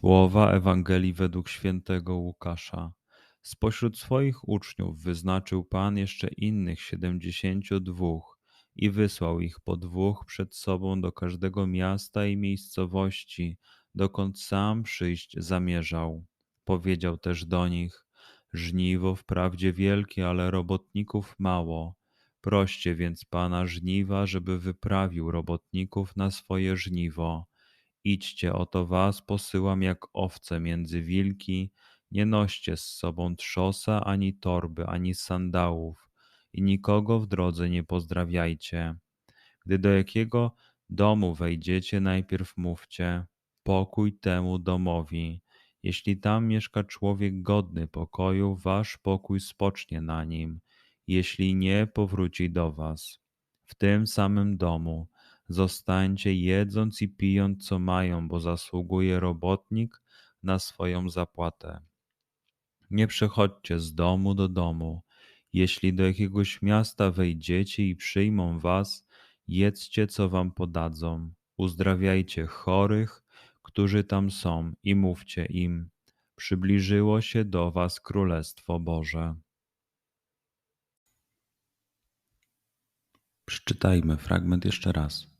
Słowa Ewangelii według świętego Łukasza. Spośród swoich uczniów wyznaczył Pan jeszcze innych siedemdziesięciu dwóch i wysłał ich po dwóch przed sobą do każdego miasta i miejscowości, dokąd sam przyjść zamierzał. Powiedział też do nich: Żniwo wprawdzie wielkie, ale robotników mało. Proście więc Pana żniwa, żeby wyprawił robotników na swoje żniwo. Idźcie, oto was posyłam jak owce między wilki, nie noście z sobą trzosa, ani torby, ani sandałów i nikogo w drodze nie pozdrawiajcie. Gdy do jakiego domu wejdziecie, najpierw mówcie pokój temu domowi. Jeśli tam mieszka człowiek godny pokoju, wasz pokój spocznie na nim. Jeśli nie, powróci do was. W tym samym domu Zostańcie jedząc i pijąc co mają, bo zasługuje robotnik na swoją zapłatę. Nie przechodźcie z domu do domu. Jeśli do jakiegoś miasta wejdziecie i przyjmą was, jedzcie co wam podadzą. Uzdrawiajcie chorych, którzy tam są, i mówcie im: Przybliżyło się do was Królestwo Boże. Przeczytajmy fragment jeszcze raz.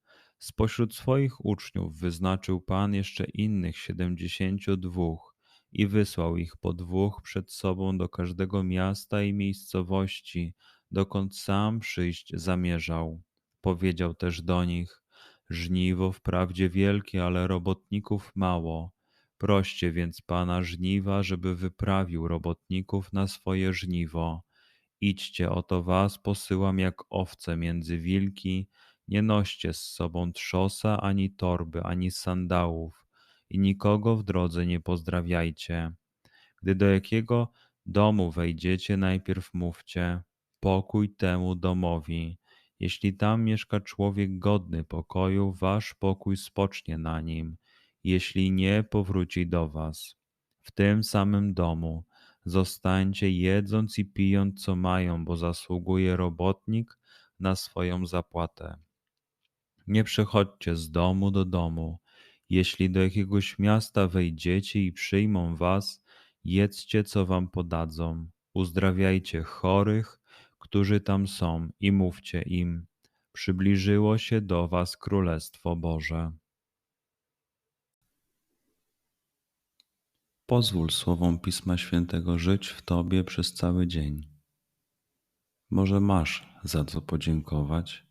Spośród swoich uczniów wyznaczył Pan jeszcze innych siedemdziesięciu dwóch i wysłał ich po dwóch przed sobą do każdego miasta i miejscowości, dokąd sam przyjść zamierzał. Powiedział też do nich: Żniwo wprawdzie wielkie, ale robotników mało. Proście więc Pana żniwa, żeby wyprawił robotników na swoje żniwo. Idźcie, oto was posyłam jak owce między wilki nie noście z sobą trzosa, ani torby, ani sandałów i nikogo w drodze nie pozdrawiajcie. Gdy do jakiego domu wejdziecie, najpierw mówcie pokój temu domowi. Jeśli tam mieszka człowiek godny pokoju, wasz pokój spocznie na nim. Jeśli nie, powróci do was. W tym samym domu zostańcie jedząc i pijąc co mają, bo zasługuje robotnik na swoją zapłatę. Nie przechodźcie z domu do domu. Jeśli do jakiegoś miasta wejdziecie i przyjmą was, jedzcie, co wam podadzą. Uzdrawiajcie chorych, którzy tam są, i mówcie im: Przybliżyło się do was Królestwo Boże. Pozwól słowom Pisma Świętego żyć w Tobie przez cały dzień. Może masz za co podziękować